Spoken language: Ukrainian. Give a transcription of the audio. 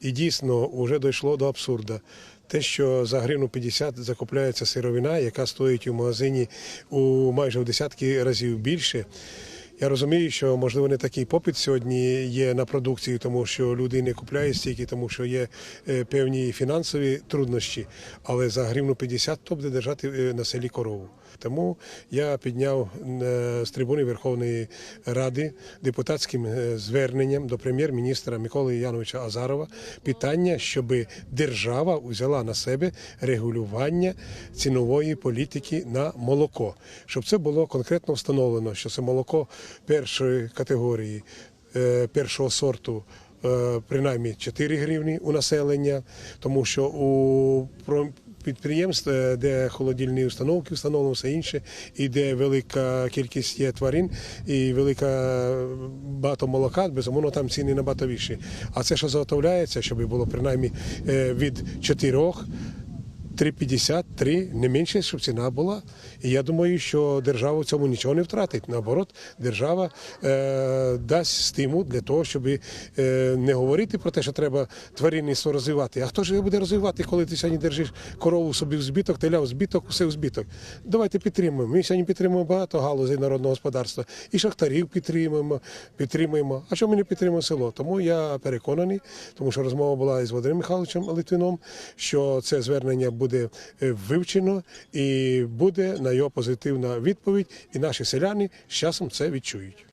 І дійсно вже дійшло до абсурду. Те, що за гривну 50 закупляється сировина, яка стоїть у магазині у майже в десятки разів більше. Я розумію, що можливо не такий попит сьогодні є на продукцію, тому що люди не купляють стільки, тому що є е, певні фінансові труднощі. Але за гривну 50 то буде держати е, на селі корову. Тому я підняв е, з трибуни Верховної Ради депутатським зверненням до прем'єр-міністра Миколи Яновича Азарова питання, щоб держава взяла на себе регулювання цінової політики на молоко, щоб це було конкретно встановлено, що це молоко першої категорії, е, першого сорту. е, Принаймні 4 гривні у населення, тому що у підприємств, е, де холодильні установки встановлено, все інше, і де велика кількість є тварин і велика багато молока, безумовно, там ціни набагато вищі. А це, що заготовляється, щоб було принаймні від 4 3,53, не менше, щоб ціна була. І я думаю, що держава в цьому нічого не втратить. Наоборот, держава е, дасть стимул для того, щоб е, не говорити про те, що треба тваринництво розвивати. А хто ж його буде розвивати, коли ти сьогодні держиш корову собі в збіток, теля в збіток, усе в збіток. Давайте підтримуємо. Ми сьогодні підтримуємо багато галузей народного господарства. І шахтарів підтримуємо, підтримуємо. А що ми не підтримуємо село? Тому я переконаний, тому що розмова була із Володимиром Михайловичем Литвином, що це звернення буде е, вивчено і буде на його позитивна відповідь, і наші селяни з часом це відчують.